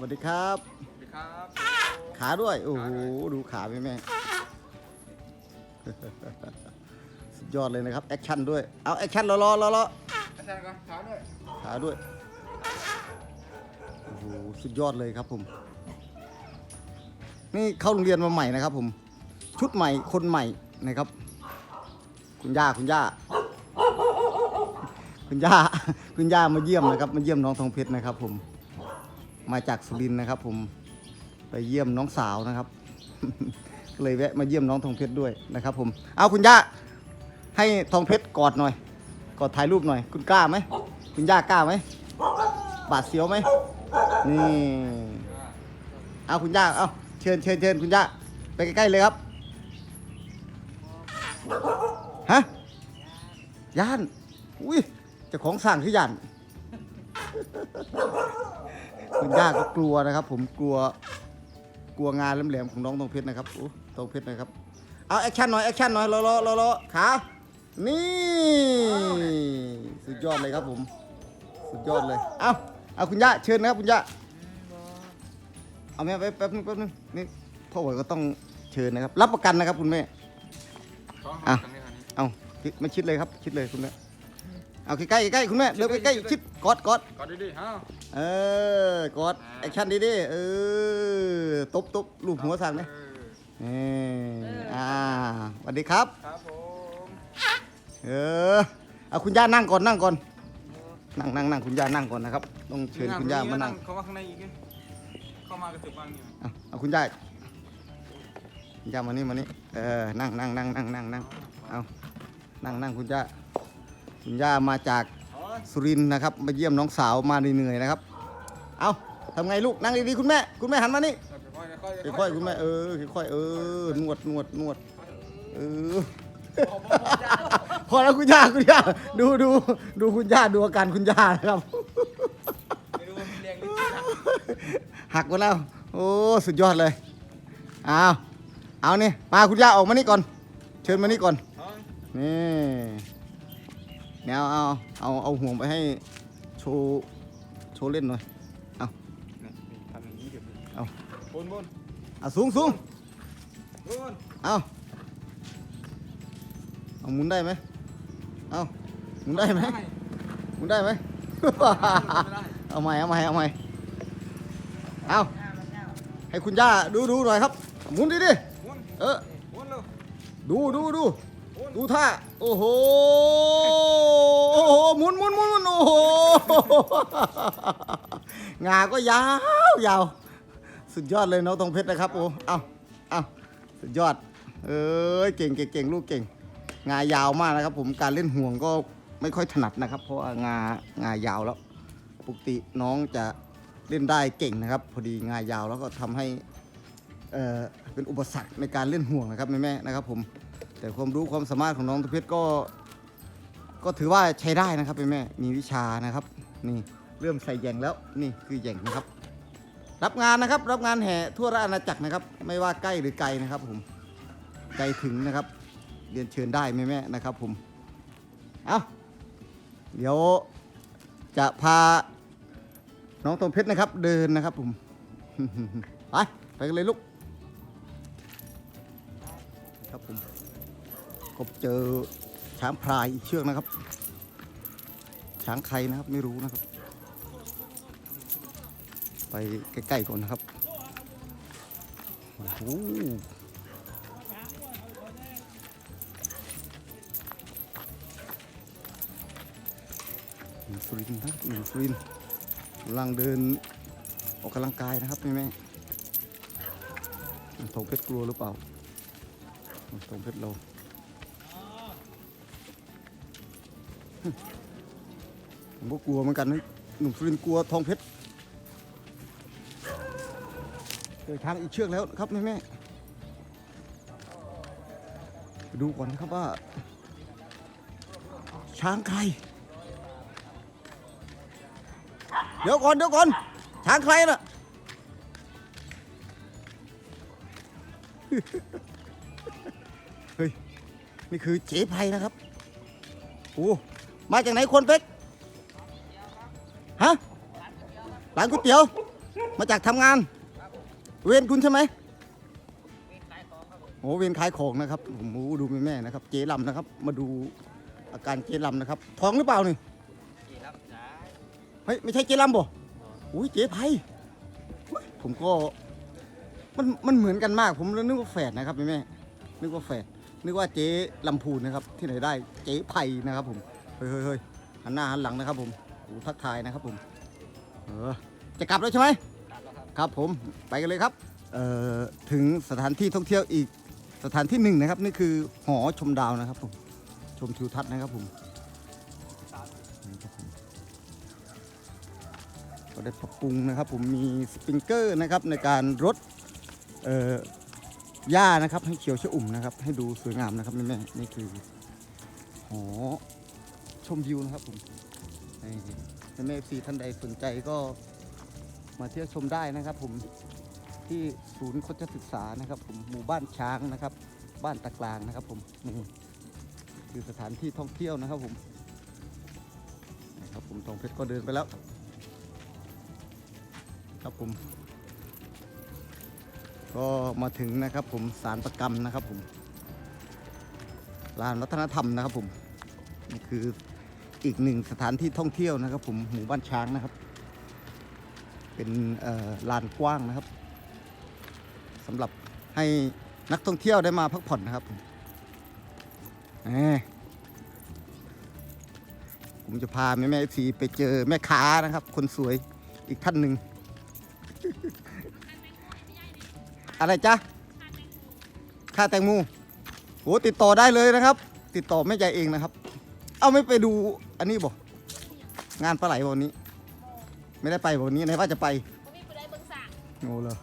วัสดีครับ สวัสดีครับ ขาด้วย โอ้โห ดูขาแม่แม่สุดยอดเลยนะครับ แอคชั่นด้วย เอาแอคชั่นรอรอรอรออาจารย์ก่อนขาด้วย ขาด้วย โอ้โห สุดยอดเลยครับผม นี่เข้าโรงเรียนมาใหม่นะครับผม ชุดใหม่ คนใหม่นะครับ คุณย่า คุณย่า คุณย่า คุณย่ามาเยี่ยมนะครับ มาเยี่ยมน้องทองเพชรนะครับผม มาจากสุรินทร์นะครับ ผมไปเยี่ยมน้องสาวนะครับ เลยแวะมาเยี่ยมน้องทองเพชรด้วยนะครับ ผม เอาคุณย่าให้ทองเพชรกอดหน่อย กอดถ่ายรูปหน่อย คุณกล้าไหมคุณย่ากล้าไหมบาดเสียวไหมนี่เอาคุณย่าเอาเชิญเชิญเชิญคุณย่าไปใกล้ๆเลยครับฮะย่าน อุ้ยเจ้าของสั่งคือย่าน คุณย่าก็กลัวนะครับ ผมกลัวกลัวงานแหลมๆของน้องทองเพชรนะครับโอ้ทองเพชรนะครับเอาแอคชั่นหน่อยแอคชั่นหน่อยรอรอรอรอขานี่สุดยอดเลยครับผม สุดยอดเลยเอาเอาคุณย่าเชิญนะครับคุณย่าเอาแม่ไปแป๊บนึงแป๊บนึงนี่พ่อหวยก็ต้องเชิญนะครับ รับประกันนะครับคุณแม่ท้องอะตรงนี้คันนี้เอาไม่ชิดเลยครับ ชิดเลยคุณแม่เอาใกล้ๆใกล้ๆคุณแม่เร็วใกล้ๆชิดกอดกอดกอดดีๆเอ้า เออกอดแอคชั่นดีดิเออตบตบลูบหัวสั่งเลยเออนี่อ่าสวัสดีครับ ครับผมเออเอาคุณย่านั่งก่อนนั่งก่อน นั่งนั่งนั่งคุณย่านั่งก่อนนะครับ ต้องเชิญคุณย่ามานั่งเข้ามาข้างในอีกไงเข้ามากระตือบ้างนี่เอาเอาคุณย่าคุณย่ามานี่มานี่เออนั่งนั่งนั่งนั่งนั่งนั่งเอานั่งนั่งคุณย่าคุณย่ามาจากโอ้ย สุรินนะครับ มาเยี่ยมน้องสาวมาเหนื่อยๆนะครับ เอาทำไงลูกนั่งดีๆคุณแม่ คุณแม่หันมานี่ค่อยๆค่อยๆค่อยๆคุณแม่เออค่อยๆเออนวดนวดนวดเออพอแล้วคุณย่าคุณย่าดูดูดูคุณย่าดูอาการคุณย่านะครับหักหมดแล้ว โอ้สุดยอดเลยเอาเอานี่มาคุณย่าออกมานี่ก่อน เชิญมานี่ก่อนนี่ เนี่ยเอาเอาเอาเอาห่วงไปให้โชว์โชว์เล่นหน่อยเอานี่นี่ทำอย่างนี้เดี๋ยวเอาบนบนเอาสูงสูงบนเอาเอาหมุนได้ไหมเอาหมุนได้ไหมไม่หมุนได้ไหมไม่ได้เอาใหม่เอาใหม่เอาใหม่เอาให้คุณย่าดูดูหน่อยครับหมุนดิดิวนเออวนเร็วดูดูดูวน ดูท่า โอ้โห โอ้โห หมุนหมุนหมุนหมุนโอ้โห งาก็ยาวยาว สุดยอดเลยน้องตองเพชรนะครับโอ้เอาเอาสุดยอด เอ้ย เก่งเก่งเก่งลูกเก่ง งายาวมากนะครับ ผม การเล่นห่วงก็ไม่ค่อยถนัดนะครับ เพราะว่างางายาวแล้ว ปกติน้องจะเล่นได้เก่งนะครับ พอดีงายาวแล้วก็ทำให้ เอ่อเป็นอุปสรรคในการเล่นห่วงนะครับแม่ๆนะครับ ผม แต่ความรู้ความสามารถของน้องตะเพชรก็ ก็ถือว่าใช้ได้นะครับแม่มีวิชานะครับ นี่เริ่มใส่แยงแล้วนี่คือแยงนะครับ รับงานนะครับรับงานแห่ทั่วราชอาณาจักรนะครับ ไม่ว่าใกล้หรือไกลนะครับผมใจถึงนะครับ เรียนเชิญได้แม่ๆนะครับ ผมเอาเดี๋ยวจะพาน้องตงเพชรนะครับ เดินนะครับผมไปไปกันเลยลูกครับผม ก็เจอช้างพลายอีกเชือกนะครับ ช้างใครนะครับไม่รู้นะครับ ไปใกล้ๆก่อนนะครับโอ้โหนึ่งสุรินทร์นะครับหนึ่งสุรินทร์กำลังเดินออกกำลังกายนะครับแม่แม่ทงเพชรกลัวหรือเปล่าทงเพชรเรา ผมก็กลัวเหมือนกันนะหนุ่มสุรินกลัวทองเพชรเจอช้างอีกเชือกแล้วครับแม่แม่ไปดูก่อนนะครับว่า ช้างใคร เดี๋ยวก่อนเดี๋ยวก่อน ช้างใครน่ะเฮ้ย นี่คือเจ๊ไพนะครับ โอ้ มาจากไหนคนเป็กฮะร้านก๋วยเตี๋ยว มาจากทำงาน เวรคุณใช่ไหมโอ้เวรขายของนะครับผมโอ้ดูแม่แม่ๆนะครับ เจ๊ลำนะครับ มาดูอาการเจ๊ลำนะครับท้องหรือเปล่านี่เฮ้ยไม่ใช่เจ๊ลำบ่อุ้ยเจ๊ไพอุ๊ยผมก็มันมันเหมือนกันมาก ผมเลยนึกว่าแฝดนะครับแม่แม่นึกว่าแฝดนึกว่าเจ๊ลำพูนนะครับ ที่ไหนได้เจ๊ไพนะครับผมเฮ้ยเฮ้ยเฮ้ยหันหน้าหันหลังนะครับผมโอ้ทักทายนะครับผมเออจะกลับแล้วใช่ไหมครับผมไปกันเลยครับเอ่อถึงสถานที่ท่องเที่ยวอีกสถานที่หนึ่งนะครับ นี่คือหอชมดาวนะครับผมชมทิวทัศน์นะครับผมนี่ครับผมก็ได้ปรับปรุงนะครับผมมีสปริงเกอร์นะครับในการรดเอ่อหญ้านะครับให้เขียวชอุ่มนะครับ ให้ดูสวยงามนะครับแม่ๆนี่คือหอ ชมวิวนะครับผมนี่แม่เอฟซีท่านใดสนใจก็มาเที่ยวชมได้นะครับ ผมที่ศูนย์โคชศึกษานะครับ ผมหมู่บ้านช้างนะครับ บ้านตะกลางนะครับ ผมนี่คือสถานที่ท่องเที่ยวนะครับ ผมนะครับผมทองเพชรก็เดินไปแล้ว ครับผม ก็มาถึงนะครับ ผมสารประกรรมนะครับ ผมลานวัฒนธรรมนะครับ ผมนี่คือ อีกหนึ่งสถานที่ท่องเที่ยวนะครับผมหมู่บ้านช้างนะครับ เป็นลานกว้างนะครับสำหรับให้นักท่องเที่ยวได้มาพักผ่อนนะครับผมผมจะพาแม่แม่สีไปเจอแม่ค้านะครับ คนสวยอีกท่านหนึ่งอะไรจ๊ะค่าแตงโมโอ้ติดต่อได้เลยนะครับ ติดต่อแม่ใจเองนะครับ เอาไม่ไปดู อันนี้บอกงานปลาไหลวันนี้ ไม่ได้ไปวันนี้ไหนว่าจะไปผมมีผู้ใดเบิ่งสั่งโง่เลย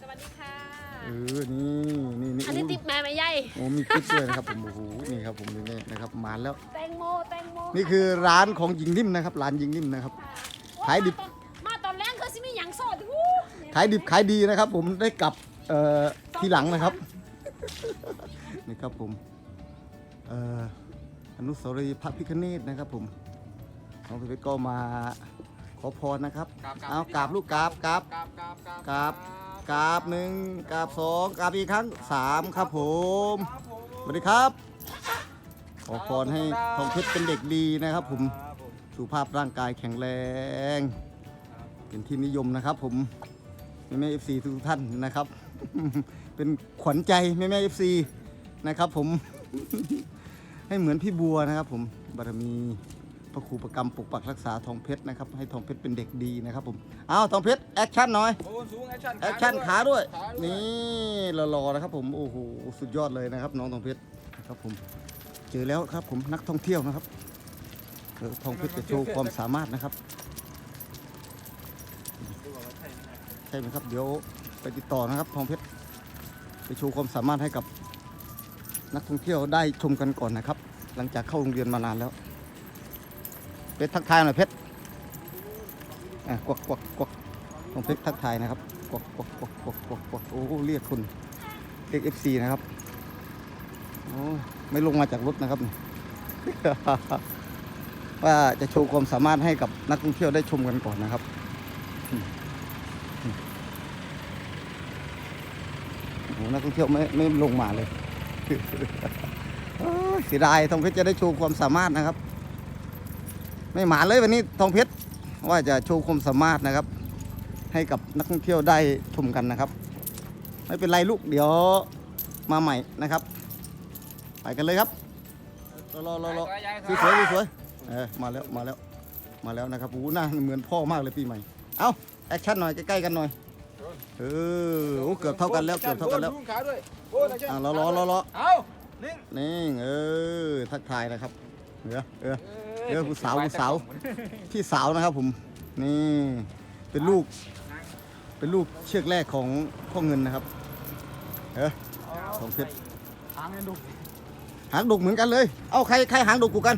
สวัสดีค่ะ เออนี่นี่นี่อันนี้โอ้ติปแม่ไม่ใหญ่โอ้มีคลิปด้วยนะครับผมโอ้โหนี่ครับผมนี่นะครับมาแล้วแตงโมแตงโมนี่คือร้านของหญิงนิ่มนะครับ ร้านหญิงนิ่มนะครับขายดิบมาตอนแรกคือสิมีหยังโสดวู้ขายดิบขายดีนะครับ ผมได้กลับเอ่อทีหลังนะครับนี่ครับผมเอ่ออนุสาวรีย์พระพิฆเนศนะครับผมน้องเพชรก็มาขอพรนะครับ เอากราบลูกกราบกราบกราบกราบกราบกราบกราบหนึ่งกราบสองกราบอีกครั้งสามครับผมครับผมสวัสดีครับ ขอพรให้ทองเพชรเป็นเด็กดีนะครับผมครับผมสุขภาพร่างกายแข็งแรง เป็นที่นิยมนะครับผมแม่แม่เอฟซีทุกท่านนะครับ เป็นขวัญใจแม่แม่เอฟซีนะครับผม ให้เหมือนพี่บัวนะครับ ผมบารมีพระครูประกรรมปกปักรักษาทองเพชรนะครับ ให้ทองเพชรเป็นเด็กดีนะครับผมเอาทองเพชรแอคชั่นหน่อยโอ้สูงแอคชั่นแอคชั่นขาด้วยขาด้วย นี่หล่อๆนะครับ ผมโอ้โหสุดยอดเลยนะครับ น้องทองเพชรนะครับผมเจอแล้วครับ ผมนักท่องเที่ยวนะครับเออทองเพชรจะโชว์ความสามารถนะครับใช่ไหมครับเดี๋ยวไปติดต่อนะครับทองเพชรไปโชว์ความสามารถให้กับ นักท่องเที่ยวได้ชมกันก่อนนะครับ หลังจากเข้าโรงเรียนมานานแล้วเพชรทักทายหน่อยเพชรอะกวักกวักกวักทองเพชรทักทายนะครับกวักกวักกวักกวักกวักกวักโอ้เรียกคุณเรียกเอฟซีนะครับโอ้ไม่ลงมาจากรถนะครับว่าจะโชว์ความสามารถให้กับนักท่องเที่ยวได้ชมกันก่อนนะครับโอ้นักท่องเที่ยวไม่ไม่ลงมาเลย เสียดายทองเพชรจะได้โชว์ความสามารถนะครับ ไม่มาเลยวันนี้ทองเพชรว่าจะโชว์ความสามารถนะครับ ให้กับนักท่องเที่ยวได้ชมกันนะครับ ไม่เป็นไรลูกเดี๋ยวมาใหม่นะครับ ไปกันเลยครับรอรอรอรอสวยสวยสวยๆเออมาแล้วมาแล้วมาแล้วนะครับโอ้โหหน้าเหมือนพ่อมากเลยปีใหม่ เอาแอคชั่นหน่อยใกล้ๆกันหน่อย เออโอ้เกือบเท่ากันแล้วเกือบเท่ากันแล้วสูงขาด้วยโอ้แอคชั่นอะรอรอรอรอ เอานิ่งนี่เออทักทายนะครับเออเออ เออผู้สาวผู้สาว พี่สาวนะครับผมนี่เป็นลูก เป็นลูกเชือกแรกของพ่อเงินนะครับ เออของเพชรหางเงินดูหางดกเหมือนกันเลย เอ้าใครใครหางดกกูกัน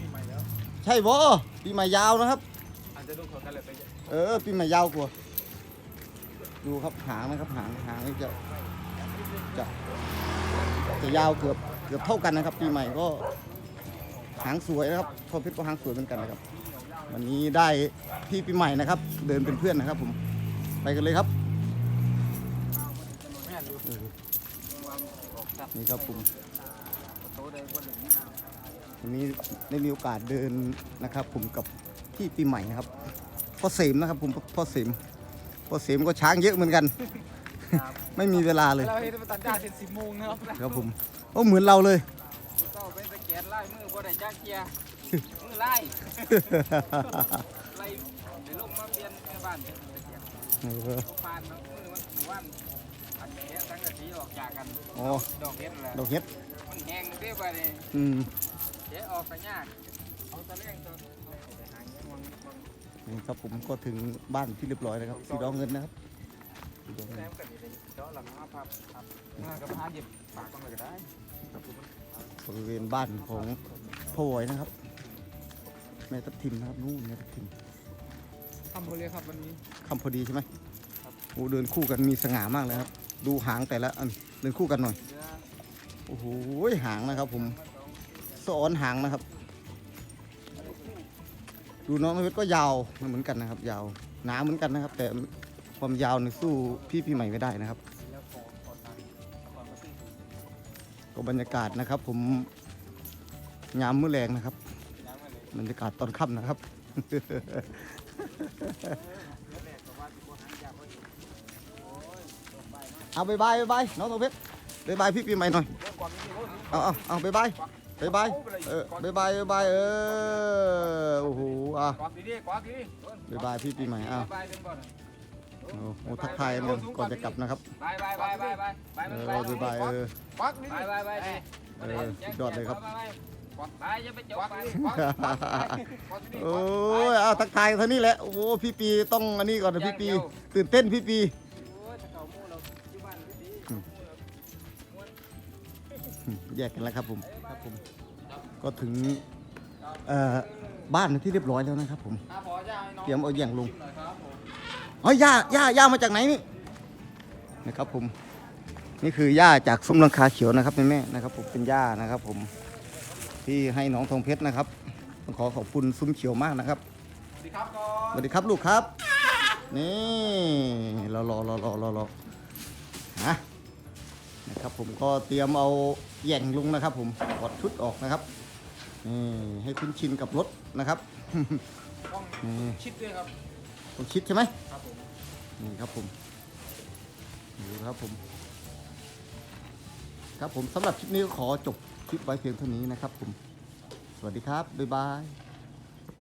ปีใหม่แล้ว ใช่บ่ปีใหม่ยาวนะครับ อาจจะดูคนกันเลยไปเยอะ เออปีใหม่ยาวกว่า ดูครับหางนะครับหางหางนี่จะจะจะยาวเกือบเกือบเท่ากันนะครับ ปีใหม่ก็หางสวยนะครับพอเพชรก็หางสวยเหมือนกันนะครับ วันนี้ได้พี่ปีใหม่นะครับ เดินเป็นเพื่อนนะครับ ผมไปกันเลยครับนี่ครับผมวันนี้ได้มีโอกาสเดินนะครับ ผมกับพี่ปีใหม่นะครับพ่อเสมนะครับ ผมพ่อเสม พ่อเสมก็ช้างเยอะเหมือนกัน ไม่มีเวลาเลยเราเห็นมันตัดหญ้าเสร็จสิบโมงนะครับครับผมโอ้เหมือนเราเลยเจ้าเป็นสแกนไล่มือบ่ได้จ้าเกียร์มือไล่ไล่เดี๋ยวลงมาเปลี่ยนแม่บ้านเป็นสแกนเออพวกปานมันมือมันถือว่าอันนี้ตั้งแต่ทีออกจากกันอ๋อดอกเห็ดแหละดอกเห็ดมันแห้งเรียบไปเลยอืมเจ๊ออกไปยากเอาตะเลี่ยงตัว นี่ครับผมก็ถึงบ้านที่เรียบร้อยแล้วครับสีดองเงินนะครับสีดองเงินแล้วก็มีเจาะหลังมาพับครับงานกับพาหยิบปากต้องเลยก็ได้บริเวณบ้านของพ่อวอยนะครับแม่ทับทิมนะครับนู่นแม่ทับทิมทำโพลีครับวันนี้ คำพอดีใช่ไหมครับโอ้เดินคู่กันมีสง่ามากเลยครับ ดูหางแต่ละอันเดินคู่กันหน่อยเรือโอ้โหหางนะครับ ผมสอนหางนะครับ ดูน้องเพชรก็ยาวเหมือนกันนะครับ ยาวหนาเหมือนกันนะครับ แต่ความยาวในสู้พี่พี่ใหม่ไม่ได้นะครับก็บรรยากาศนะครับ ผมยามมื้อแรงนะครับบรรยากาศตอนค่ำนะครับแล้วแรกก็ว่าไปเอาบายบายบายบายน้องทองเพชรบายบายพี่ปีใหม่หน่อยเอามนี้โอ้ยเอาเอาเอาบายบายบายบายเออบายบายบายบายเออโอ้โห อะกวักดีๆกวักดีๆบายบายพี่ปีใหม่อ้าวบายเป็นบ่อนโอ้โหทักทายกันก่อนจะกลับนะครับบายบายบายบายบายบายเออบายบายเออกวักดีบายบายบายเออสุดยอดเลยครับกวักบายอย่าไปจกไปโอ้ยเอาทักทายเท่านี้แหละโอ้พี่ปีต้องอันนี้ก่อนนะพี่ปี ตื่นเต้นพี่ปีแยกกันแล้วครับผมครับผมก็ถึงเอ่อ บ้านที่เรียบร้อยแล้วนะครับผมอะพอย่าให้น้องเตรียมเอาอย่างลง ชิมหน่อยครับผมอ๋อย่าย่าย่ามาจากไหนนี่นะครับผม นี่คือย่าจากซุ้มลังคาเขียวนะครับแม่แม่ๆนะครับผมเป็นย่านะครับ ผม ที่ให้น้องทองเพชรนะครับต้องขอขอบคุณซุ้มเขียวมากนะครับสวัสดีครับก่อสนวัสดีครับลูกครับ นี่รอรอรอรอรอรอฮะนะครับผมก็เตรียมเอาแหย่งลุงนะครับ ผมถอดชุดออกนะครับ นี่ให้คุ้นชินกับรถนะครับ ต้องนี่ชิดด้วยครับต้องชิดใช่ไหมครับผมนี่ครับผมดูครับผม ครับผมสำหรับคลิปนี้ก็ขอจบคลิปไว้เพียงเท่านี้นะครับผม สวัสดีครับ บ๊ายบาย